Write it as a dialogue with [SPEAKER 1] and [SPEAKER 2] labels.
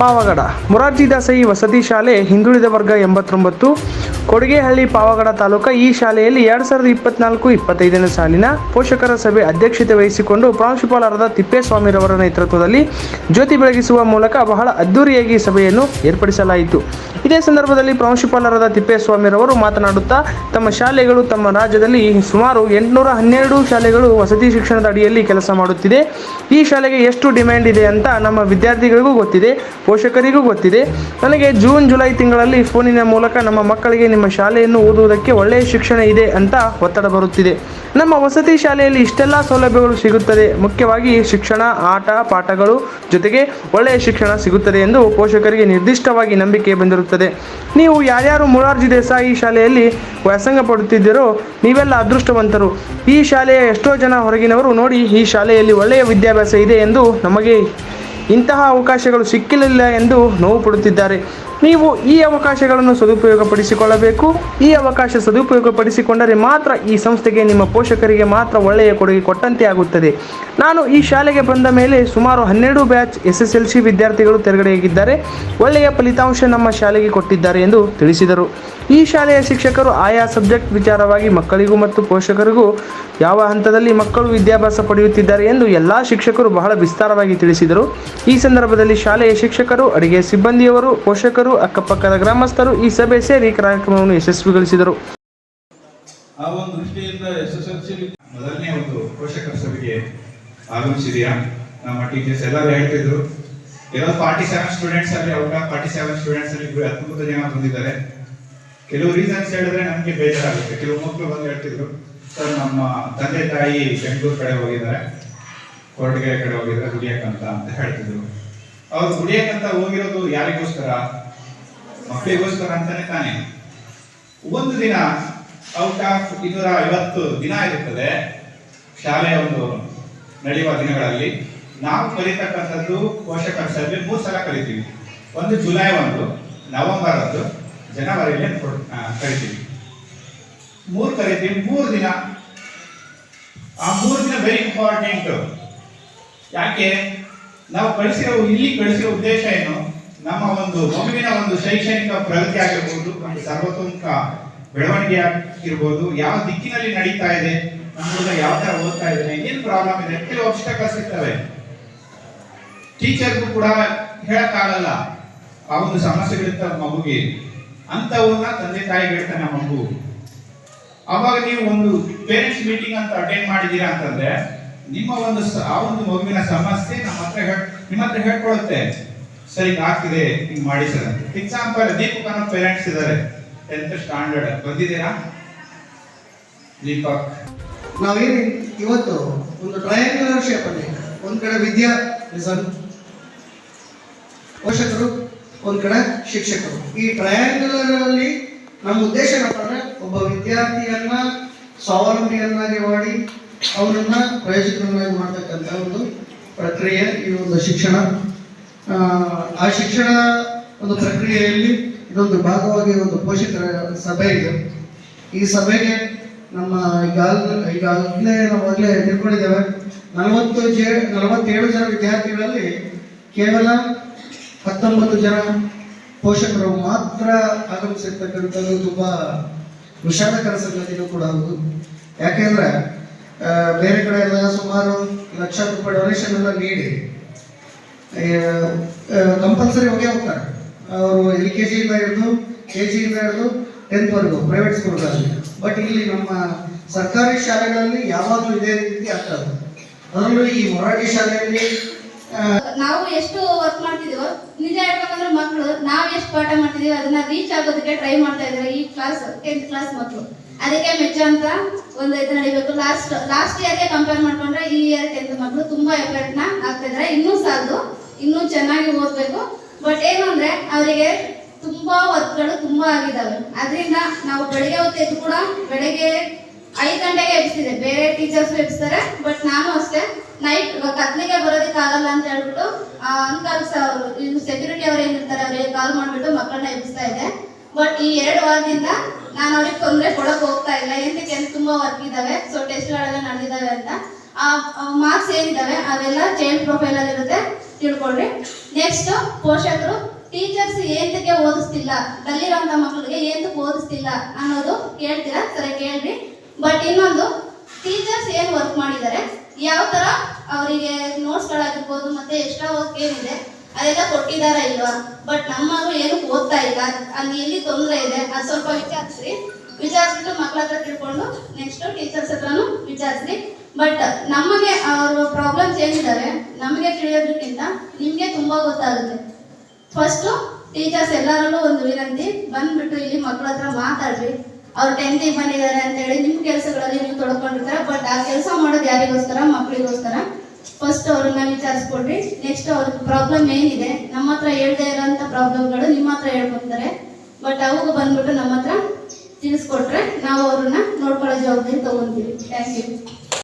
[SPEAKER 1] ಪಾವಗಡ. ಮೊರಾರ್ಜಿ ದಾಸಯಿ ವಸತಿ ಶಾಲೆ, ಹಿಂದುಳಿದ ವರ್ಗ ಎಂಬತ್ತೊಂಬತ್ತು. ಕೊಡಿಗೆಹಳ್ಳಿ ಪಾವಗಡ ತಾಲೂಕು ಈ ಶಾಲೆಯಲ್ಲಿ ಎರಡು ಸಾವಿರದ ಇಪ್ಪತ್ನಾಲ್ಕು ಇಪ್ಪತ್ತೈದನೇ ಸಾಲಿನ ಪೋಷಕರ ಸಭೆ ಅಧ್ಯಕ್ಷತೆ ವಹಿಸಿಕೊಂಡು ಪ್ರಾಂಶುಪಾಲರಾದ ತಿಪ್ಪೇಸ್ವಾಮಿರವರ ನೇತೃತ್ವದಲ್ಲಿ ಜ್ಯೋತಿ ಬೆಳಗಿಸುವ ಮೂಲಕ ಬಹಳ ಅದ್ದೂರಿಯಾಗಿ ಸಭೆಯನ್ನು ಏರ್ಪಡಿಸಲಾಯಿತು. ಇದೇ ಸಂದರ್ಭದಲ್ಲಿ ಪ್ರಾಂಶುಪಾಲರಾದ ತಿಪ್ಪೇಸ್ವಾಮಿರವರು ಮಾತನಾಡುತ್ತಾ, ತಮ್ಮ ಶಾಲೆಗಳು ತಮ್ಮ ರಾಜ್ಯದಲ್ಲಿ ಸುಮಾರು ಎಂಟುನೂರ ಹನ್ನೆರಡು ಶಾಲೆಗಳು ವಸತಿ ಶಿಕ್ಷಣದ ಅಡಿಯಲ್ಲಿ ಕೆಲಸ ಮಾಡುತ್ತಿದೆ. ಈ ಶಾಲೆಗೆ ಎಷ್ಟು ಡಿಮ್ಯಾಂಡ್ ಇದೆ ಅಂತ ನಮ್ಮ ವಿದ್ಯಾರ್ಥಿಗಳಿಗೂ ಗೊತ್ತಿದೆ, ಪೋಷಕರಿಗೂ ಗೊತ್ತಿದೆ. ನನಗೆ ಜೂನ್, ಜುಲೈ ತಿಂಗಳಲ್ಲಿ ಫೋನಿನ ಮೂಲಕ ನಮ್ಮ ಮಕ್ಕಳಿಗೆ ನಿಮ್ಮ ಶಾಲೆಯನ್ನು ಓದುವುದಕ್ಕೆ ಒಳ್ಳೆಯ ಶಿಕ್ಷಣ ಇದೆ ಅಂತ ಒತ್ತಡ ಬರುತ್ತಿದೆ. ನಮ್ಮ ವಸತಿ ಶಾಲೆಯಲ್ಲಿ ಇಷ್ಟೆಲ್ಲ ಸೌಲಭ್ಯಗಳು ಸಿಗುತ್ತದೆ. ಮುಖ್ಯವಾಗಿ ಶಿಕ್ಷಣ, ಆಟ, ಪಾಠಗಳು ಜೊತೆಗೆ ಒಳ್ಳೆಯ ಶಿಕ್ಷಣ ಸಿಗುತ್ತದೆ ಎಂದು ಪೋಷಕರಿಗೆ ನಿರ್ದಿಷ್ಟವಾಗಿ ನಂಬಿಕೆ ಬಂದಿರುತ್ತದೆ. ನೀವು ಯಾರ್ಯಾರು ಮುರಾರ್ಜಿ ದೇಸಾಯಿ ಶಾಲೆಯಲ್ಲಿ ವ್ಯಾಸಂಗ ಪಡುತ್ತಿದ್ದೀರೋ, ನೀವೆಲ್ಲ ಅದೃಷ್ಟವಂತರು. ಈ ಶಾಲೆಯ ಎಷ್ಟೋ ಜನ ಹೊರಗಿನವರು ನೋಡಿ ಈ ಶಾಲೆಯಲ್ಲಿ ಒಳ್ಳೆಯ ವಿದ್ಯಾಭ್ಯಾಸ ಇದೆ ಎಂದು ನಮಗೆ ಇಂತಹ ಅವಕಾಶಗಳು ಸಿಕ್ಕಿಲ್ಲ ಎಂದು ನೋವು ಪಡುತ್ತಿದ್ದಾರೆ. ನೀವು ಈ ಅವಕಾಶಗಳನ್ನು ಸದುಪಯೋಗಪಡಿಸಿಕೊಳ್ಳಬೇಕು. ಈ ಅವಕಾಶ ಸದುಪಯೋಗಪಡಿಸಿಕೊಂಡರೆ ಮಾತ್ರ ಈ ಸಂಸ್ಥೆಗೆ, ನಿಮ್ಮ ಪೋಷಕರಿಗೆ ಮಾತ್ರ ಒಳ್ಳೆಯ ಕೊಡುಗೆ ಕೊಟ್ಟಂತೆ ಆಗುತ್ತದೆ. ನಾನು ಈ ಶಾಲೆಗೆ ಬಂದ ಮೇಲೆ ಸುಮಾರು ಹನ್ನೆರಡು batch S S L C ವಿದ್ಯಾರ್ಥಿಗಳು ತೆರಗಡೆಯಾಗಿದ್ದಾರೆ. ಒಳ್ಳೆಯ ಫಲಿತಾಂಶ ನಮ್ಮ ಶಾಲೆಗೆ ಕೊಟ್ಟಿದ್ದಾರೆ ಎಂದು ತಿಳಿಸಿದರು. ಈ ಶಾಲೆಯ ಶಿಕ್ಷಕರು ಆಯಾ ಸಬ್ಜೆಕ್ಟ್ ವಿಚಾರವಾಗಿ ಮಕ್ಕಳಿಗೂ ಮತ್ತು ಪೋಷಕರಿಗೂ ಯಾವ ಹಂತದಲ್ಲಿ ಮಕ್ಕಳು ವಿದ್ಯಾಭ್ಯಾಸ ಪಡೆಯುತ್ತಿದ್ದಾರೆ ಎಂದು ಎಲ್ಲ ಶಿಕ್ಷಕರು ಬಹಳ ವಿಸ್ತಾರವಾಗಿ ತಿಳಿಸಿದರು. ಈ ಸಂದರ್ಭದಲ್ಲಿ ಶಾಲೆಯ ಶಿಕ್ಷಕರು, ಅಡಿಗೆ ಸಿಬ್ಬಂದಿಯವರು, ಪೋಷಕರು ಅಕ್ಕಪಕ್ಕದ ಗ್ರಾಮಸ್ಥರು ಈ ಸಭೆ ಸೇರಿ ಕಾರ್ಯಕ್ರಮವನ್ನು ಯಶಸ್ವಿಗೊಳಿಸಿದರು.
[SPEAKER 2] ಆ ಒಂದು ದೃಷ್ಟಿಯಿಂದ ಎಸ್ ಎಸ್ ಎಲ್ ಸಿ ಮೊದಲನೇ ಒಂದು ಪೋಷಕರ ಸಭೆಗೆ ಆಗಮಿಸಿದೆಯಾ? ನಮ್ಮ ಟೀಚರ್ಸ್ ಎಲ್ಲರೂ ಹೇಳ್ತಿದ್ರು. ಕೆಲವು ಫಾರ್ಟಿ ಸೆವೆನ್ ಸ್ಟೂಡೆಂಟ್ಸ್ ಅಲ್ಲಿ out of forty seven students ಅಲ್ಲಿ ಹತ್ತೊಂಬತ್ತು ಜನ ಬಂದಿದ್ದಾರೆ. ಕೆಲವು ರೀಸನ್ಸ್ ಹೇಳಿದ್ರೆ ನಮಗೆ ಬೇಜಾರಾಗುತ್ತೆ. ಕೆಲವು ಮಕ್ಕಳು ಬಂದು ಹೇಳ್ತಿದ್ರು, ಸರ್, ನಮ್ಮ ತಂದೆ ತಾಯಿ ಬೆಂಗಳೂರು ಕಡೆ ಹೋಗಿದ್ದಾರೆ. ಕೊರಟಗೆರೆ ಕಡೆ ಹೋಗಿದ್ದಾರೆ ದುಡಿಯಕ್ಕಂತ ಅಂತ ಹೇಳ್ತಿದ್ರು. ಅವ್ರು ದುಡಿಯಕ್ಕಂತ ಹೋಗಿರೋದು ಯಾರಿಗೋಸ್ಕರ? ಮಕ್ಕಳಿಗೋಸ್ಕರ ಅಂತಾನೆ ತಾನೆ. ಒಂದು ದಿನ ಔಟ್ ಆಫ್ ಇನ್ನೂರ ಐವತ್ತು ದಿನ ಇರುತ್ತದೆ. ಶಾಲೆಯ ಒಂದು ನಡೆಯುವ ದಿನಗಳಲ್ಲಿ ನಾವು ಕಲಿತಕ್ಕಂಥದ್ದು ಪೋಷಕರ ಮೂರು ಸಲ ಕಲಿತೀವಿ. ಒಂದು ಜುಲೈ ಒಂದು, ನವೆಂಬರ್ ಒಂದು, ಜನವರಿಯಲ್ಲಿ ಕಲಿತೀವಿ ಕರಿತೀವಿ. ಮೂರು ಕರಿತೀವಿ, ಮೂರು ದಿನ. ಆ ಮೂರು ದಿನ ವೆರಿ ಇಂಪಾರ್ಟೆಂಟ್ ಯಾಕೆ? ನಾವು ಕಳಿಸಿರೋ, ಇಲ್ಲಿ ಕಳಿಸಿರೋ ಉದ್ದೇಶ ಏನು? ನಮ್ಮ ಒಂದು ಮಗುವಿನ ಒಂದು ಶೈಕ್ಷಣಿಕ ಪ್ರಗತಿ ಆಗಿರ್ಬೋದು, ಒಂದು ಸರ್ವತೋಮುಖ ಬೆಳವಣಿಗೆ ಆಗಿರ್ಬೋದು, ಯಾವ ದಿಕ್ಕಿನಲ್ಲಿ ನಡೀತಾ ಇದೆ, ನಮ್ಮ ಯಾವ ತರ ಓದ್ತಾ ಇದ್ದಾನೆ, ಏನ್ ಪ್ರಾಬ್ಲಮ್ ಇದೆ, ಕೆಲವು ಅಬ್ಸ್ಟಕಲ್ಸ್ ಇರ್ತವೆ ಟೀಚರ್ಗೂ ಕೂಡ ಹೇಳಕ್ಕಾಗಲ್ಲ. ಆ ಒಂದು ಸಮಸ್ಯೆಗಳಿರ್ತವೆ ಮಗುಗೆ ಅಂತವನ್ನ ತಂದೆ ತಾಯಿ ಹೇಳ್ತಾನೆ ಮಗು, ಅವಾಗ ನೀವು ಒಂದು ಪೇರೆಂಟ್ಸ್ ಮೀಟಿಂಗ್ ಅಂತ ಅಟೆಂಡ್ ಮಾಡಿದೀರಾ ಅಂತಂದ್ರೆ, ನಿಮ್ಮ ಒಂದು ಆ ಒಂದು ಮಗುವಿನ ಸಮಸ್ಯೆ ನಮ್ಮ ಹತ್ರ ನಿಮ್ಮ ಹತ್ರ ಹೇಳ್ಕೊಳುತ್ತೆ. ಸರಿ, ಆಗ್ತಿದೆ, ಹಿಂಗ್ ಮಾಡಿ ಸರ್. ಎಕ್ಸಾಂಪಲ್ ದೀಪಕ್ ಅನ್ನೋ ಪೇರೆಂಟ್ಸ್ ಇದ್ದಾರೆ ಟೆಂತ್ ಸ್ಟ್ಯಾಂಡರ್ಡ್ ಬಂದಿದ್ದೀರಾ? ದೀಪಕ್.
[SPEAKER 3] ನಾವೇನು ಇವತ್ತು ಒಂದು ಟ್ರಯಾಂಗ್ಯುಲರ್ ಶೇಪ್ ಅಲ್ಲಿ ಒಂದ್ ಕಡೆ ವಿದ್ಯಾ ರಿಸನ್ ಪೋಷಕರು, ಒಂದ್ ಕಡೆ ಶಿಕ್ಷಕರು. ಈ ಟ್ರಯಾಂಗ್ಯುಲರ್ ಅಲ್ಲಿ ನಮ್ಮ ಉದ್ದೇಶ ಏನಪ್ಪ ಒಬ್ಬ ವಿದ್ಯಾರ್ಥಿಯನ್ನ ಸ್ವಾವಲಂಬಿಯನ್ನಾಗಿ ಮಾಡಿ ಅವರನ್ನ ಪ್ರಯೋಜಕರನ್ನಾಗಿ ಮಾಡ್ತಕ್ಕಂಥ ಒಂದು ಪ್ರಕ್ರಿಯೆ, ಈ ಒಂದು ಶಿಕ್ಷಣ. ಆ, ಶಿಕ್ಷಣ ಒಂದು ಪ್ರಕ್ರಿಯೆಯಲ್ಲಿ ಇದೊಂದು ಭಾಗವಾಗಿ ಒಂದು ಪೋಷಕರ ಸಭೆ ಇದೆ. ಈ ಸಭೆಗೆ ನಮ್ಮ ಈಗಾಗಲೇ ಈಗಾಗಲೇ ನಾವು ಆಗಲೇ ತಿಳ್ಕೊಂಡಿದ್ದೇವೆ. ನಲವತ್ತು ಜೆ ನಲವತ್ತೇಳು ಜನ ವಿದ್ಯಾರ್ಥಿಗಳಲ್ಲಿ ಕೇವಲ ಹತ್ತೊಂಬತ್ತು ಜನ ಪೋಷಕರು ಮಾತ್ರ ಆಗಮಿಸಿರ್ತಕ್ಕಂಥದ್ದು ತುಂಬಾ ವಿಷಾದಕರ ಸಂಗತಿಯೂ ಕೂಡ ಹೌದು. ಯಾಕೆಂದ್ರೆ ಬೇರೆ ಕಡೆ ಎಲ್ಲ ಸುಮಾರು ಲಕ್ಷ ರೂಪಾಯಿ ಡೊನೇಷನ್ ಎಲ್ಲ ನೀಡಿ ಕಂಪಲ್ಸರಿ ಹೋಗೇ ಹೋಗ್ತಾರೆ. ಅವರು ಎಲ್ ಕೆ ಜಿಯಿಂದ ಹಿಡಿದು ಕೆ ಜಿಯಿಂದ ಹಿಡಿದು ಟೆಂತ್ವರೆಗೂ ಪ್ರೈವೇಟ್ ಸ್ಕೂಲ್ಗಳಲ್ಲಿ ಬಟ್ ಇಲ್ಲಿ ನಮ್ಮ ಸರ್ಕಾರಿ ಶಾಲೆಗಳಲ್ಲಿ ಯಾವಾಗಲೂ ಇದೇ ರೀತಿ ಆಗ್ತದೆ ಅದರಲ್ಲೂ ಈ ಮೊರಾಠಿ ಶಾಲೆಯಲ್ಲಿ
[SPEAKER 4] ನಾವು ಎಷ್ಟು ವರ್ಕ್ ಮಾಡ್ತಿದೀವೋ, ನಿಜ ಹೇಳ್ಬೇಕಂದ್ರೆ ಮಕ್ಕಳು ನಾವ್ ಎಷ್ಟು ಪಾಠ ಮಾಡ್ತಿದೀವಿ ಅದನ್ನ ರೀಚ್ ಆಗೋದಕ್ಕೆ ಟ್ರೈ ಮಾಡ್ತಾ ಇದಾರೆ ಈ ಕ್ಲಾಸ್ ಟೆಂತ್ ಕ್ಲಾಸ್ ಮಕ್ಕಳು ಅದಕ್ಕೆ ಮೆಚ್ಚ ಅಂತ ಒಂದು ಇದು ನಡಿಬೇಕು. ಲಾಸ್ಟ್ ಲಾಸ್ಟ್ ಇಯರ್ಗೆ ಕಂಪೇರ್ ಮಾಡ್ಕೊಂಡ್ರೆ ಈ ಇಯರ್ ಟೆಂತ್ ಮಕ್ಕಳು ತುಂಬಾ ಎಫರ್ಟ್ನ ಆಗ್ತಾ ಇದಾರೆ ಇನ್ನೂ ಸಾಲದು ಇನ್ನೂ ಚೆನ್ನಾಗಿ ಓದ್ಬೇಕು. ಬಟ್ ಏನು ಅಂದರೆ, ಅವರಿಗೆ ತುಂಬಾ ಒತ್ತುಗಳು ತುಂಬಾ ಆಗಿದಾವೆ. ಅದರಿಂದ ನಾವು ಬೆಳಿಗ್ಗೆ ಹೊತ್ತು ಎದ್ದು ಕೂಡ ಬೆಳಿಗ್ಗೆ ಐದು ಗಂಟೆಗೆ ಎಬ್ಸಿದೆ ಬೇರೆ ಟೀಚರ್ಸ್ ಎಬ್ಸ್ತಾರೆ ಬಟ್ ನಾನು ಅಷ್ಟೇ ನೈಟ್ ಕತ್ಲಿಗೆ ಬರೋದಕ್ಕೆ ಆಗಲ್ಲ ಅಂತ ಹೇಳ್ಬಿಟ್ಟು ಅಂಕಲ್ಸ್ ಅವರು ಸೆಕ್ಯೂರಿಟಿ ಅವ್ರು ಏನಿರ್ತಾರೆ ಅವರಿಗೆ ಕಾಲ್ ಮಾಡಿಬಿಟ್ಟು ಮಕ್ಕಳನ್ನ ಎಬ್ಸ್ತಾ ಇದೆ ಬಟ್ ಈ ಎರಡು ವಾರದಿಂದ ನಾನು ಅವ್ರಿಗೆ ತೊಂದರೆ ಕೊಡಕ್ ಹೋಗ್ತಾ ಇಲ್ಲ. ಏನಕ್ಕೆ ತುಂಬ ವರ್ಕ್ ಇದಾವೆ. ಸೊ ಟೆಸ್ಟ್ಗಳೆಲ್ಲ ನಡೆದಿದ್ದಾವೆ ಅಂತ. ಆ ಮಾರ್ಕ್ಸ್ ಏನಿದ್ದಾವೆ ಅವೆಲ್ಲ ಚೈಲ್ಡ್ ಪ್ರೊಫೈಲ್ ಅಲ್ಲಿ ಇರುತ್ತೆ ತಿಳ್ಕೊಳ್ರಿ ನೆಕ್ಸ್ಟ್ ಪೋಷಕರು ಟೀಚರ್ಸ್ ಏಂತಕ್ಕೆ ಓದಿಸ್ತಿಲ್ಲ ಕಲ್ಲಿರೋಂಥ ಮಕ್ಕಳಿಗೆ ಏಂತಕ್ಕೆ ಓದಿಸ್ತಿಲ್ಲ ಅನ್ನೋದು ಕೇಳ್ತೀರಾ? ಸರಿ, ಕೇಳ್ರಿ. ಬಟ್ ಇನ್ನೊಂದು ಟೀಚರ್ಸ್ ಏನು ವರ್ಕ್ ಮಾಡಿದ್ದಾರೆ? ಯಾವ ಥರ ಅವರಿಗೆ ನೋಟ್ಸ್ಗಳಾಗಿರ್ಬೋದು ಮತ್ತೆ ಎಕ್ಸ್ಟ್ರಾ ವರ್ಕ್ ಏನಿದೆ, ಅದೆಲ್ಲ ಕೊಟ್ಟಿದಾರ ಇಲ್ವಾ? ಬಟ್ ನಮ್ಮ ಮಗು ಏನು ಓದ್ತಾ ಇಲ್ಲ, ಅಲ್ಲಿ ಎಲ್ಲಿ ತೊಂದರೆ ಇದೆ, ಅದು ಸ್ವಲ್ಪ ವಿಚಾರಿಸ್ರಿ. ವಿಚಾರಿಸ್ಬಿಟ್ಟು ಮಕ್ಕಳ ಹತ್ರ ತಿಳ್ಕೊಂಡು ನೆಕ್ಸ್ಟ್ ಟೀಚರ್ಸ್ ಹತ್ರನೂ ವಿಚಾರಿಸ್ರಿ. ಬಟ್ ನಮಗೆ ಅವರು ಪ್ರಾಬ್ಲಮ್ಸ್ ಏನಿದ್ದಾವೆ ನಮಗೆ ತಿಳಿಯೋದಕ್ಕಿಂತ ನಿಮಗೆ ತುಂಬ ಗೊತ್ತಾಗುತ್ತೆ. ಫಸ್ಟು ಟೀಚರ್ಸ್ ಎಲ್ಲರಲ್ಲೂ ಒಂದು ವಿನಂತಿ, ಬಂದ್ಬಿಟ್ಟು ಇಲ್ಲಿ ಮಕ್ಕಳ ಹತ್ರ ಮಾತಾಡ್ರಿ. ಅವ್ರು ಟೆಂತಿಗೆ ಬಂದಿದ್ದಾರೆ ಅಂತೇಳಿ ನಿಮ್ಮ ಕೆಲಸಗಳಲ್ಲಿ ನೀವು ತೊಡ್ಕೊಂಡಿರ್ತಾರೆ ಬಟ್ ಆ ಕೆಲಸ ಮಾಡೋದು ಯಾರಿಗೋಸ್ಕರ? ಮಕ್ಕಳಿಗೋಸ್ಕರ ಫಸ್ಟ್ ಅವ್ರನ್ನ ವಿಚಾರಿಸ್ಕೊಡ್ರಿ. ನೆಕ್ಸ್ಟ್ ಅವ್ರ ಪ್ರಾಬ್ಲಮ್ ಏನಿದೆ, ನಮ್ಮ ಹತ್ರ ಹೇಳ್ದೇ ಇರೋಂಥ ಪ್ರಾಬ್ಲಮ್ಗಳು ನಿಮ್ಮ ಹತ್ರ ಹೇಳ್ಕೊತಾರೆ ಬಟ್ ಅವು ಬಂದ್ಬಿಟ್ಟು ನಮ್ಮ ಹತ್ರ ತಿಳಿಸ್ಕೊಟ್ರೆ ನಾವು ಅವ್ರನ್ನ ನೋಡ್ಕೊಳ್ಳೋ ಜವಾಬ್ದಾರಿ ತಗೊಂತೀವಿ. Thank you